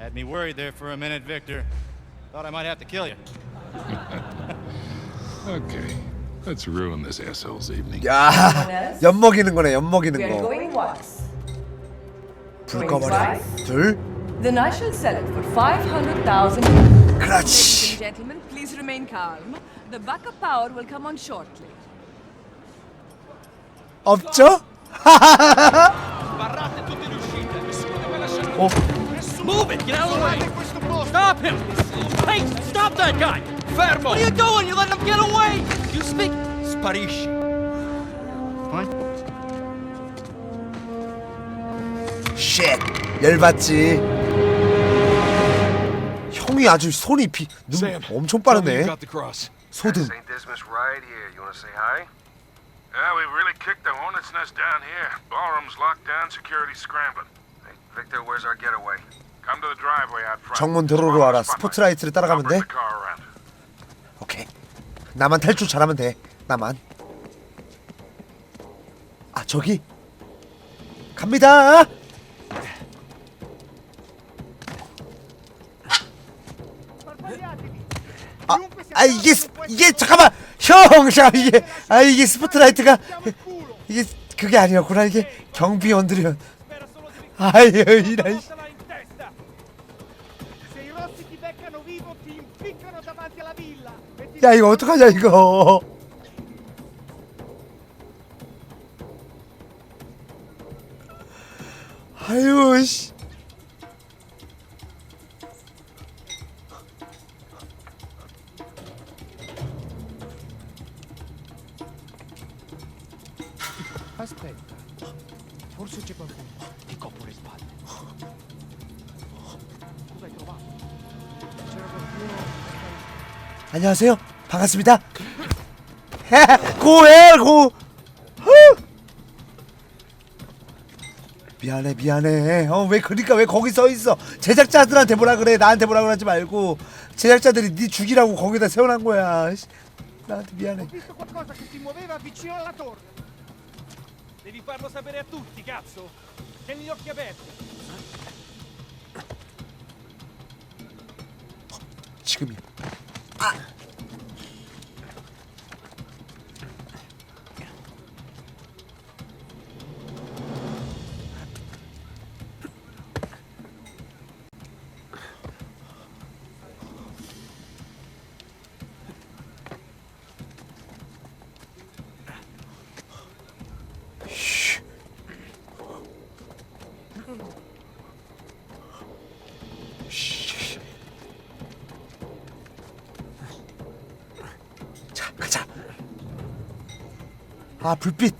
Had me worried there for a minute, Victor. Thought I might have to kill you. Okay, let's ruin this asshole's evening. 야, 엿 먹이는 거네. 엿 먹이는 We are 거. going once. 불 going 꺼버려. twice. 둘. Then I shall sell it for 500,000. 그렇지. Gentlemen, please remain calm. The backup power will come on shortly. 없죠? Sbarrate tutte le uscite, nessuno deve lasciare 어, Move it, get out of the way! Stop him! Hey, stop that guy! Fermo! What are you doing? You letting him get away! You speak... Sparisci. 쉣. 열받지. 형이 아주 손이 비, 눈 엄청 빠르네. got the cross. 소등. St. Dismas right here. You want to say hi? Yeah, we really kicked the hornet's nest down here. Ballroom's locked down, security scrambling. Hey, Victor, where's our getaway? Come to the driveway out front. 정문 도로로 와라. 스포트라이트를 따라가면 돼. 오케이. 나만 탈출 잘하면 돼. 나만. 아 저기. 갑니다. 아, 아 이게 스- 이게 잠깐만 형 잠깐 이게 아 이게 스포트라이트가 이게 그게 아니었구나 이게 경비원들이 아유 이런 씨. 야 이거 어떡하냐 이거 아유 씨 Aspetta. Forse c'è qualcuno. Ti copro le spalle. Cosa hai trovato? 안녕하세요 반갑습니다 고해 고 후! 미안해 미안해 어 왜 그러니까 왜 거기 서 있어 제작자들한테 뭐라 그래 나한테 뭐라 그러지 말고 제작자들이 네 죽이라고 거기다 세워놓은 거야 씨, 나한테 미안해. Devi farlo sapere a tutti, cazzo! Tieni gli occhi aperti! 지금이야 아 불빛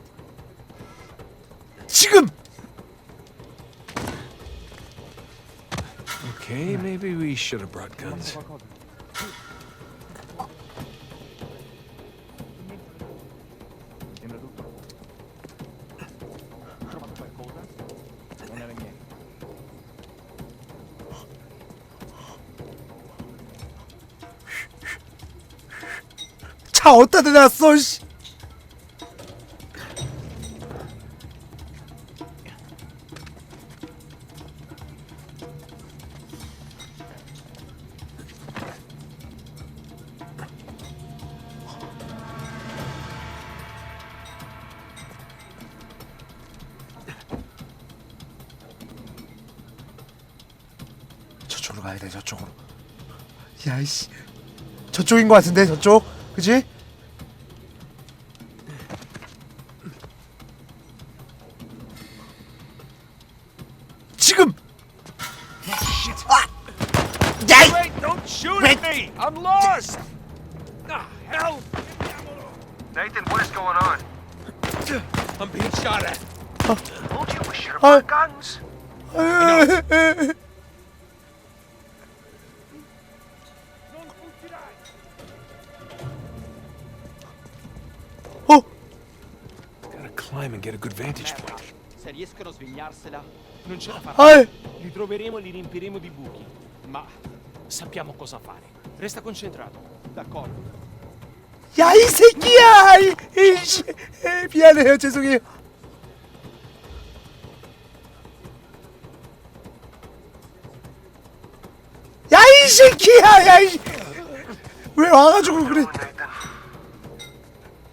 지금 Okay, maybe we should have brought guns. 차 어디다 대놨어 씨. 야이씨 저쪽인 것 같은데 저쪽 그지? Se riescono a svegliarsela, non ce la faranno. 아이 Li troveremo e li riempiremo di buchi. Ma sappiamo cosa fare. Resta concentrato. D'accordo. 야 이 새끼야 이, 이씨 에, 미안해요 죄송해요 이 새끼야 야이 왜 와가지고 그래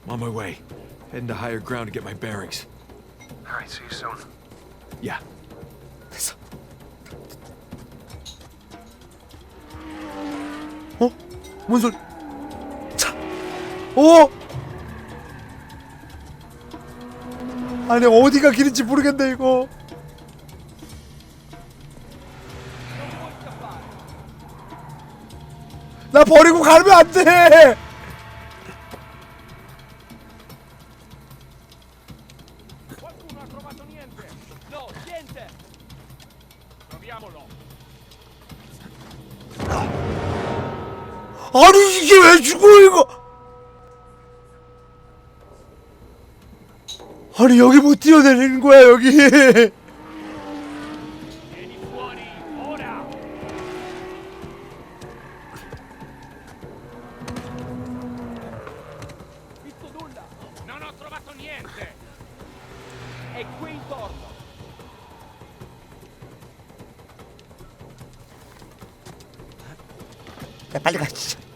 I'm on my way. Heading to higher ground to get my bearings. Alright, see you soon. Yeah. 됐어 어? 뭔 소리 차 오! 아니 어디가 길인지 모르겠네 이거 나 버리고 가면 안 돼 죽어 이거 아니 여기 못 뛰어내리는 거야 여기 빨리 가 진짜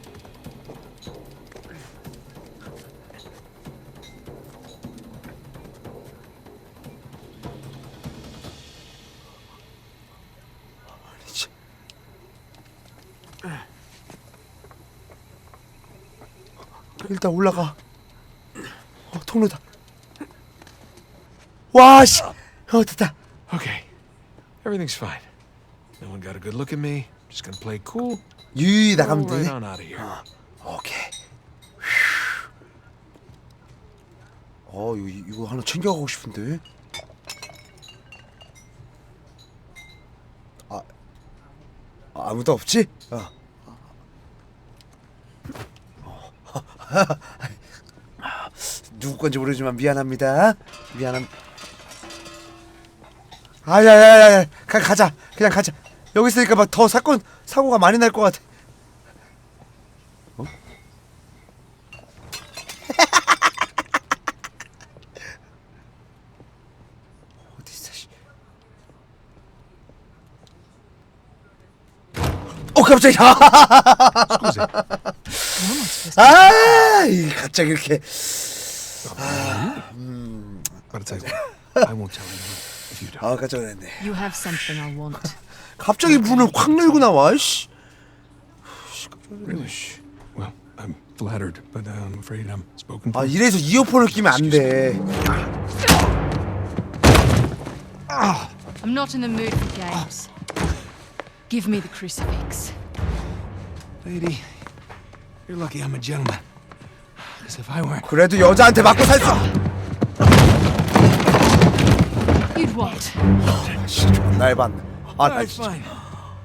일단 올라가 어 통로다 와 씨 어 됐다 Okay. Everything's fine. No one got a good look at me. Just gonna play cool. 나가면 Roll right 되네 on out of here. 오케이. 어, 이거, 이거 하나 챙겨가고 싶은데. 아, 아무도 없지? 어. 누구 건지 모르지만 미안합니다. 미안함. 아야야야, 가 가자. 그냥 가자. 여기 있으니까 막 더 사건 사고가 많이 날 것 같아. 어디 있어? 씨. 어 깜짝이야. 아, 이 갑자기 이렇게 But it's like, I won't tell anyone if you don't. 아 깜짝 놀랐네. You have something I want. 갑자기 문을 확 열고 나와. 씨. Really? Well, I'm flattered, but uh, I'm afraid I'm spoken 아 for. 이래서 이어폰을 끼면 안 돼. I'm not in the mood for games. Give me the crucifix. Lady, you're lucky I'm a gentleman. Because if I weren't, 그래도 여자한테 맞고 살 수. You'd what? 씨, 존나 해봤네. 아 나 Alright, 진짜. fine.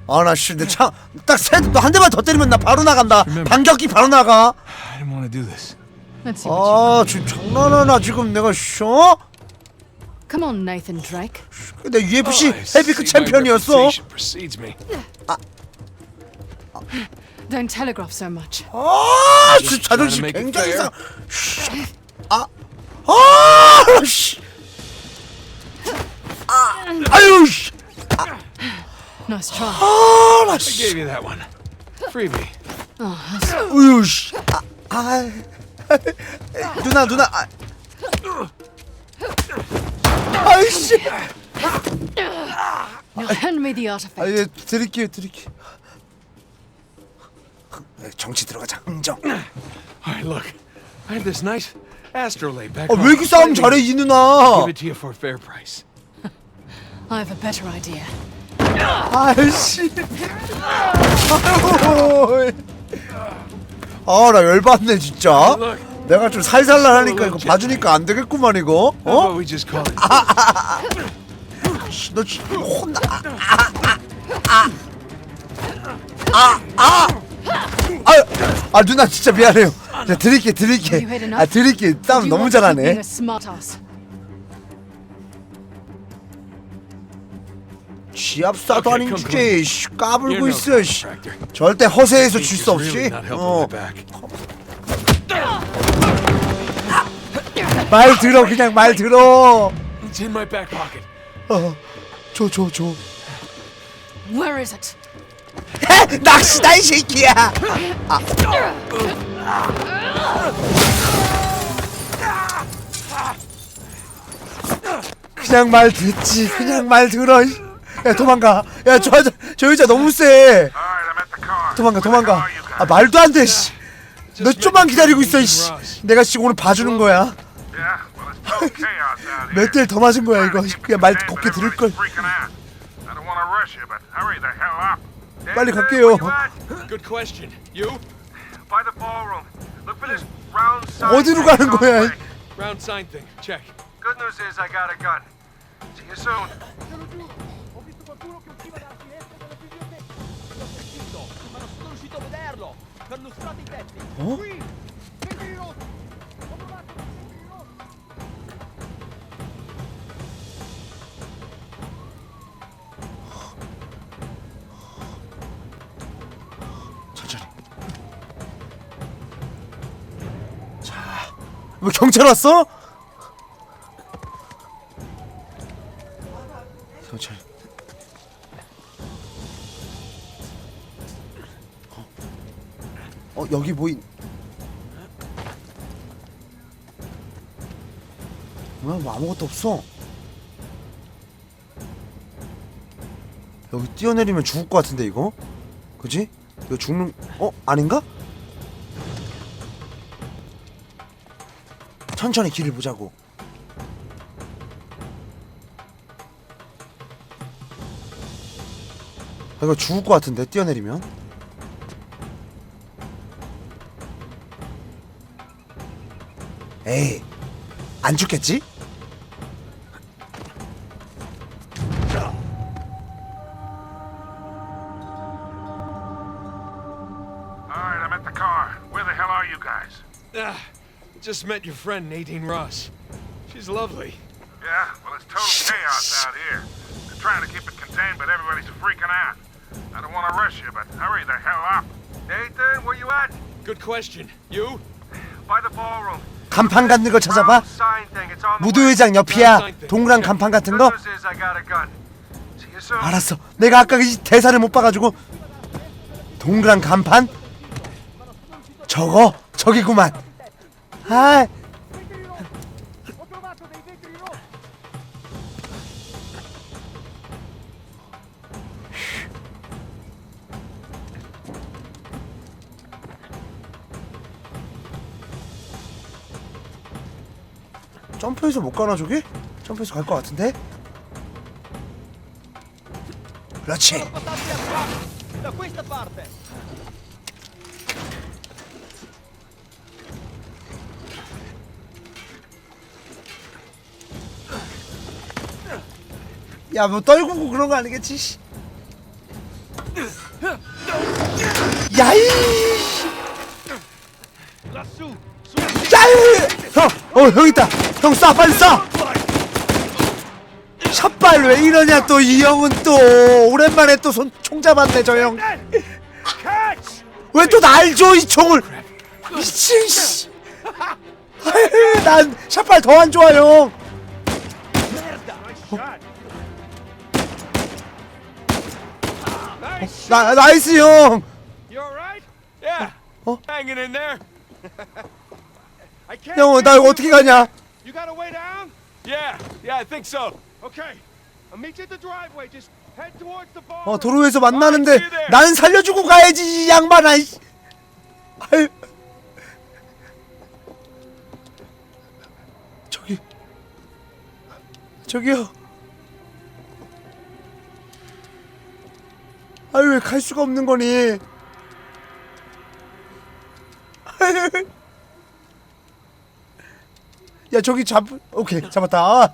아 나 씨, 내창딱세한 대만 더 때리면 나 바로 나간다. 반격기 바로 나가. I didn't want to do this. Let's see what you 아 지금 장난하나 지금 내가 쇼? Come on, Nathan Drake. 내 UFC Oh, 헤비급 챔피언이었어. reputation precedes me. Don't telegraph so much. 아, 씨, Just trying to 자존심 make it 굉장히 fair. 상. 씨. 아, 아, 씨. 아, 아유, 씨. Nice try. 아, 나 I 씨. gave you that one. Freebie. 아유, 씨. 아, 아. 누나, 누나. 아. 아이씨. Now hand me the 아, artifact. 예, 드릴게요, 드릴게요. 정치 들어가자, 흥정. All right, look. I have this nice astrolabe back 아, home. 왜 이렇게 싸움 잘해, 이 누나? Give it to you for a fair price. I have a better idea. 아이씨. 아유. 아, 나 열받네, 진짜. Look, 내가 좀 살살날 하니까 이거 봐주니까 안 되겠구만, 이거. how about 어? we just call it? 씨, 너 진짜 혼나. 아, 아, 아, 아, 아, 아, 아, 누나 진짜 미안해요. 자, 드릴게, 드릴게. 아, 드릴게. You 너무 잘하네. 지압사도 아닌 come, 주제에 씨, You're 까불고 있어. 씨. 절대 허세에서 질수 없이. 어. 말 들어, 그냥 말 들어. 어, 줘, 줘, 줘. Where is it? 헤, 낚시다 이 새끼야. 아. 그냥 말 듣지. 그냥 말 들어. 이. 야 도망가. 야저 저, 저 여자 너무 세. 도망가 도망가. 아 말도 안 돼. 씨. 너 좀만 기다리고 있어. 씨. 내가 씨 오늘 봐주는 거야. Yeah, well, it's total chaos out here. 몇 대를 더 맞은 거야 이거. 그냥 말 곱게 들을 걸. everybody's freaking out. I don't want to rush you, but hurry the hell up. 빨리 Nathan, 갈게요. where you at? Good question. You? By the ballroom. Look for this round sign 어디로 thing 가는 on the 거야? way. Round sign thing. Check. Good news is I got a gun. See you soon. Ho 뭐 경찰 왔어? 어, 어 여기 뭐인? 뭐야, 뭐 아무것도 없어. 여기 뛰어내리면 죽을 것 같은데 이거? 그지? 이거 죽는 어 아닌가? 천천히 길을 보자고. 아, 이거 죽을 것 같은데 뛰어내리면. 에이 안 죽겠지? Just met your friend Nadine Ross. She's lovely. Yeah, well, it's total chaos out here. They're trying to keep it contained, but everybody's freaking out. I don't want to rush you, but hurry the hell up. Nathan, where you at? Good question. You? By the ballroom. 간판 같은 거 찾아봐. 무도회장 옆이야. 동그란 간판 같은 거. news is I got a gun. See you soon. 알았어. 내가 아까 이 대사를 못 봐가지고 동그란 간판? 저거 저기구만. 아, rotti! 점프해서 못 가나 저기? 점프해서 갈 것 같은데? 그렇지. 야, 뭐 떨구고 그런 거 아니겠지? 씨. 야이! 야이! 형, 어, 형 있다. 형 쏴, 빨리 쏴. 샷발 왜 이러냐 또 이 형은 또 오랜만에 또 손 총 잡았네 저 형. 왜 또 날 줘 이 총을? 미친 씨. 난 샷발 더 안 좋아 형. 나 나이스 형. You alright? Yeah. Oh. Hanging in there. I can't 형, 나 이거 어떻게 가냐? You got a way down? Yeah. Yeah, I think so. Okay. I'll meet you at the driveway. Just head towards the bar. 어 도로에서 만나는데 난 살려주고 가야지 이 양반아. 이. 아유. 저기 저기요. 아유 왜 갈 수가 없는 거니? 아유. 야 저기 잡 오케이 잡았다. 아.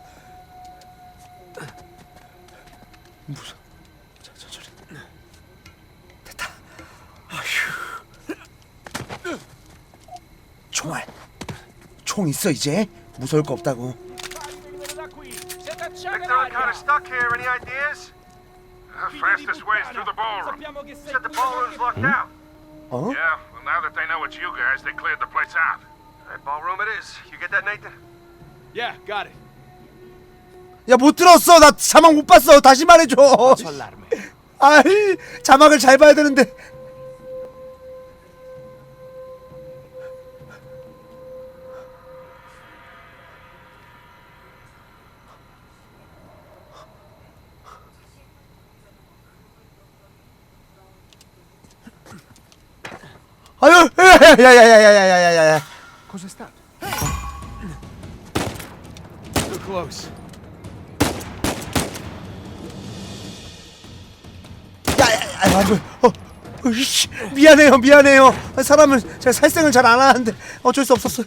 무서. 자, 천천히. 됐다. 아휴. 총알. 총 있어 이제. 무서울 거 없다고. Fastest way is through the ballroom. Said the ballroom's locked out. 어? Yeah, well, now that they know it's you guys, they cleared the place out. All right, ballroom it is. You get that, Nathan? Yeah, got it. 야 못 들었어. 나 자막 못 봤어. 다시 말해줘. 아이 자막을 잘 봐야 되는데 아유 야야야야야야야야 Cosa sta? Too close. 야야야 아이고 어 으이씨 미안해요 미안해요 사람은 제가 살생을 잘 안 하는데 어쩔 수 없었어요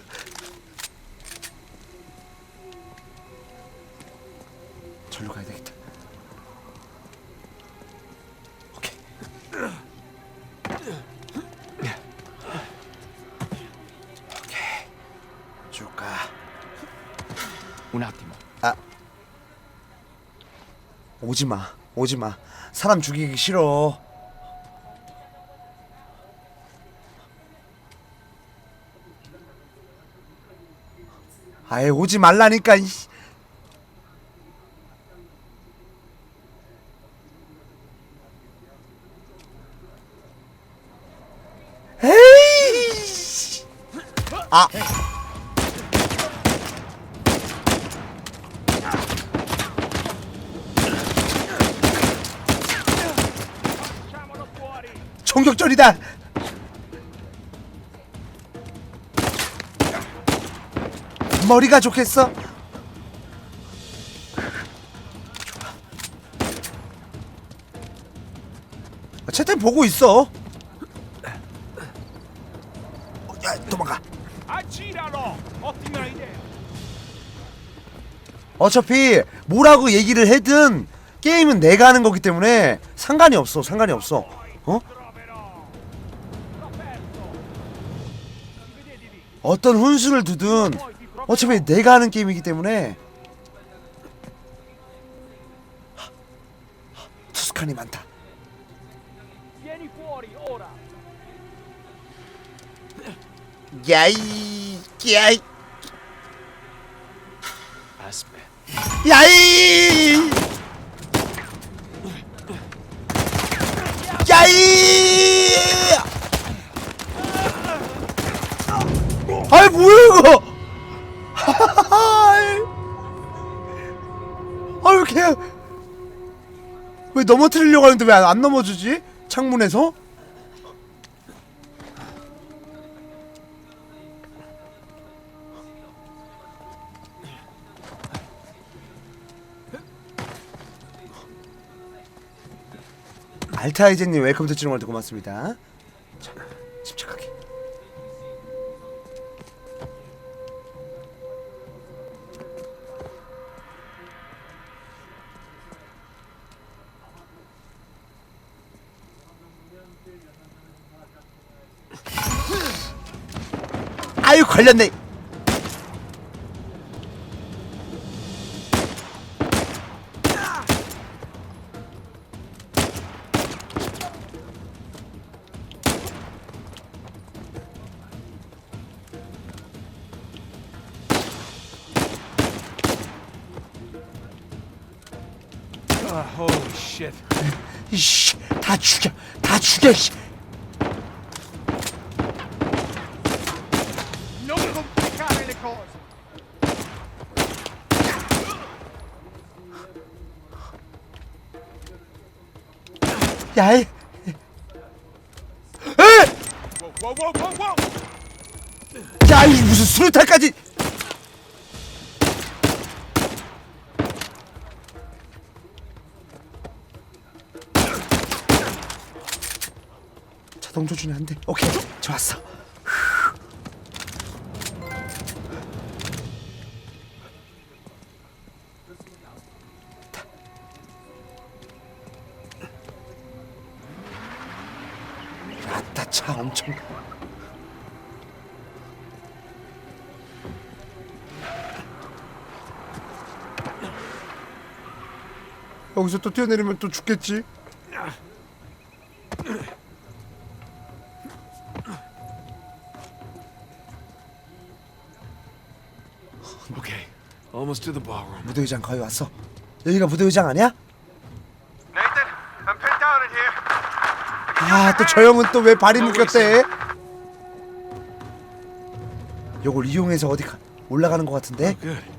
오지마. 오지마. 사람 죽이기 싫어. 아예 오지 말라니까 이 에이 아 총격전이다. 머리가 좋겠어? 아, 채팅 보고 있어. 어, 야 도망가! 어차피 뭐라고 얘기를 해든 게임은 내가 하는 거기 때문에 상관이 없어 상관이 없어 어떤 훈수를 두든 어차피 내가 하는 게임이기 때문에 투스칸이 많다! 야이 야이. 야이 야이 아이 뭐야 이거? 아유 그냥 왜 넘어뜨리려고 하는데 왜 안 넘어지지? 창문에서? 알타이제님 웰컴 투 찌롱월드 고맙습니다. 자 걸렸네 Oh, holy shit. 이씨 다 죽여 다 죽여 씨. 야 이. 에! wow, wow, wow! 야이 무슨 수류탄까지. 자동 조준이 안 돼. 오케이 좋았어 여기서 또 뛰어내리면 또 죽겠지 Okay, almost to the ballroom. 무대 의장 거의 왔어 여기가 무대 의장 아니야? Nathan, I'm pinned down in 아또 저 형은 또 왜 발이 묶였대? 요걸 이용해서 어디 가, 올라가는 것 같은데? Good.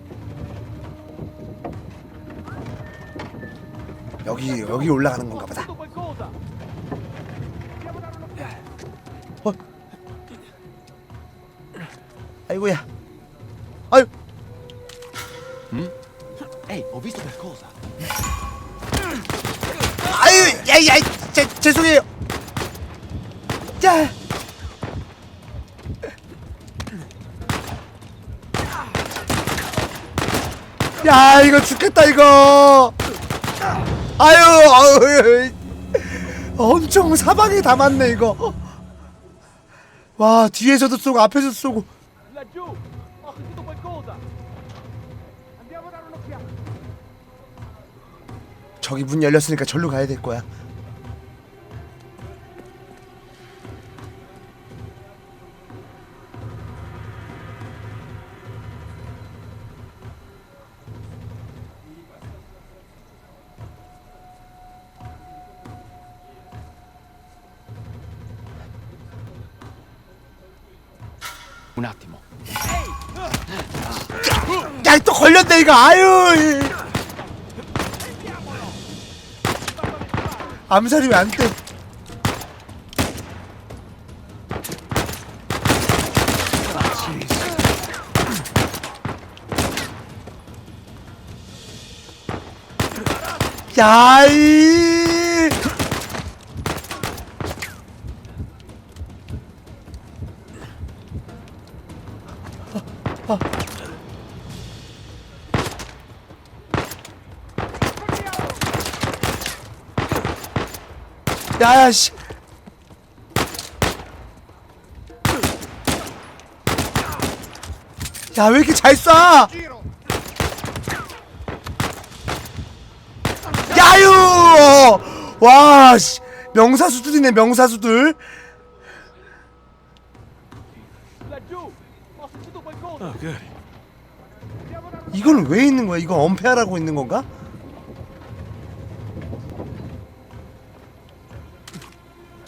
여기 여기 올라가는 건가 보다. 어? 아이고야. 아유. Ehi, ho visto qualcosa! 아유, 야야, 제 죄송해요. 자. 야, 이거 죽겠다 이거. 아유, 아유, 엄청 사방에 다 맞네 이거. 와, 뒤에서도 쏘고 앞에서도 쏘고. 저기 문 열렸으니까 절로 가야 될 거야. Un attimo. 야, 또 걸렸네 이거. 아유. 이. 암살이 왜 안 돼? 야, 이. 야야 씨. 야 왜 이렇게 잘 쏴? 야유! 와 씨. 명사수들이네 명사수들. Oh, good. 이건 왜 있는 거야? 이건 엄폐하라고 있는 건가?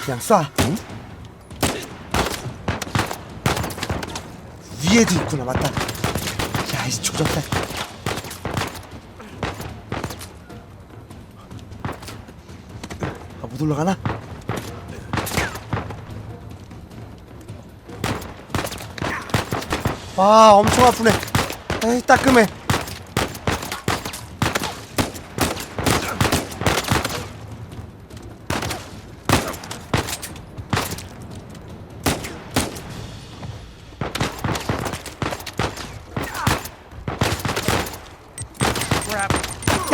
그냥 쏴. 위에도 있구나, 맞다. 야, 이 조졌다. 아, 못 올라가나? 와, 엄청 아프네. 에이, 따끔해.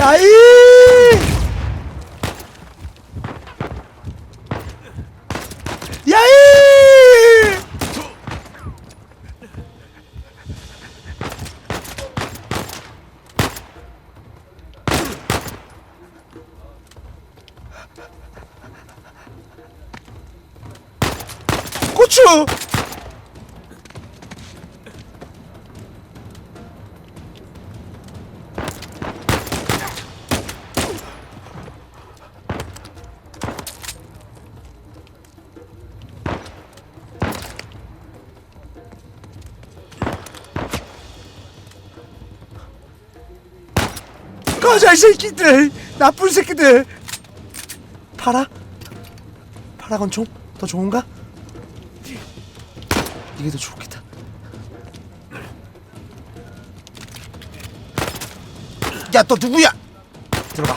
야이! 야이! 고추! 꺼져 이 새끼들 나쁜 새끼들 파라? 파라건 총? 더 좋은가? 이게 더 좋겠다. 야너 누구야? 들어가.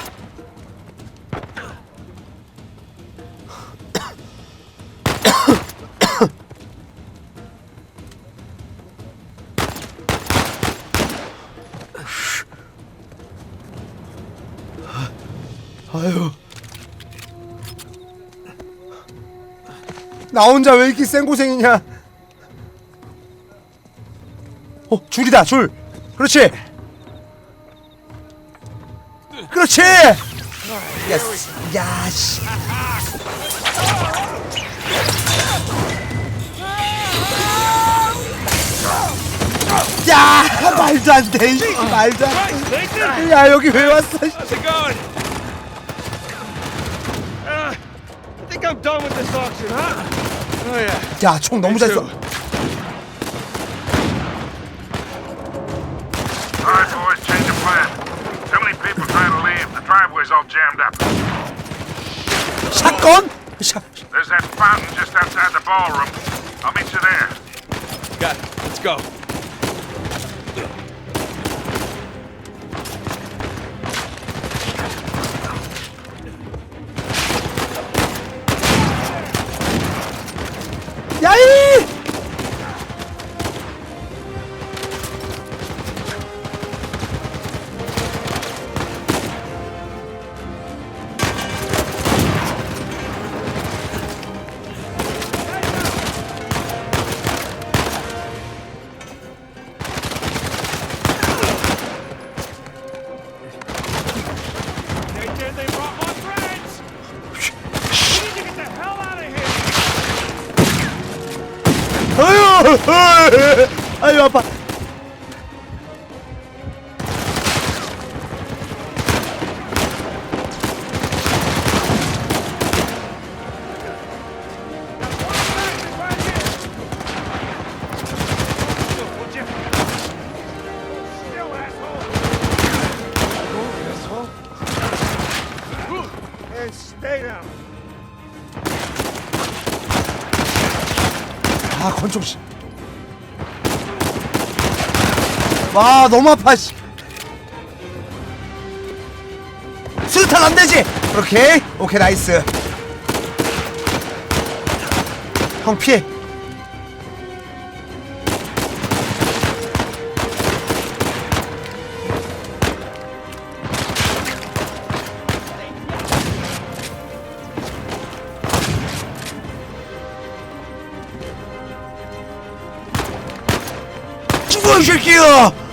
아유. 나 혼자 왜 이렇게 생고생이냐 줄이다 줄 그렇지 그렇지 예스 야씨 야 말도 안돼 말도 안돼 야 여기 왜 왔어 씨. How's it going? Uh, I think I'm done with this auction, huh? Oh yeah. 야총 너무 잘 쏴. jammed up. Shotgun? There's that fountain just outside the ballroom. I'll meet you there. Got it. Let's go. 와 너무 아파 씨. 수류탄 안 되지. 오케이 오케이 나이스. 형 피해. 죽어 이 새끼야!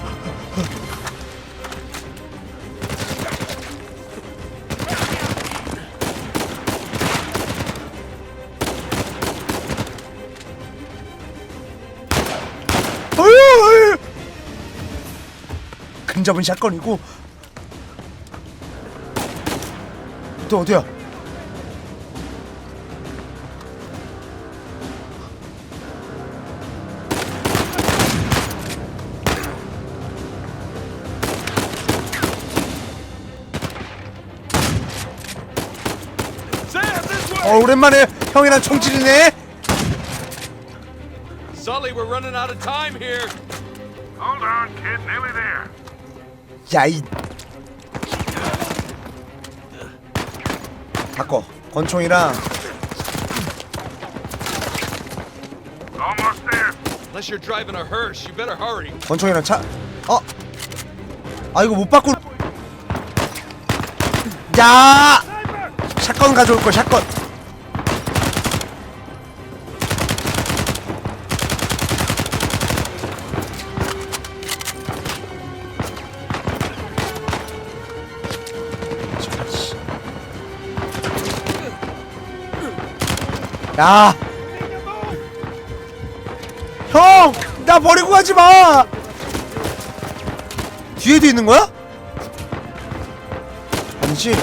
근접은 샷건이고 또 어디야? 어 오랜만에 형이랑 총질이네. Sully, we're running out of time here. Hold on, kid. Nearly there. 야이 바꿔 권총이랑 Almost there. Unless you're driving a hearse, you better hurry. 권총이랑 차 어? 아 이거 못 바꾸 야 샷건 가져올 걸 샷건 야 형! 나 버리고 가지 마! 뒤에도 있는 거야? 아니지?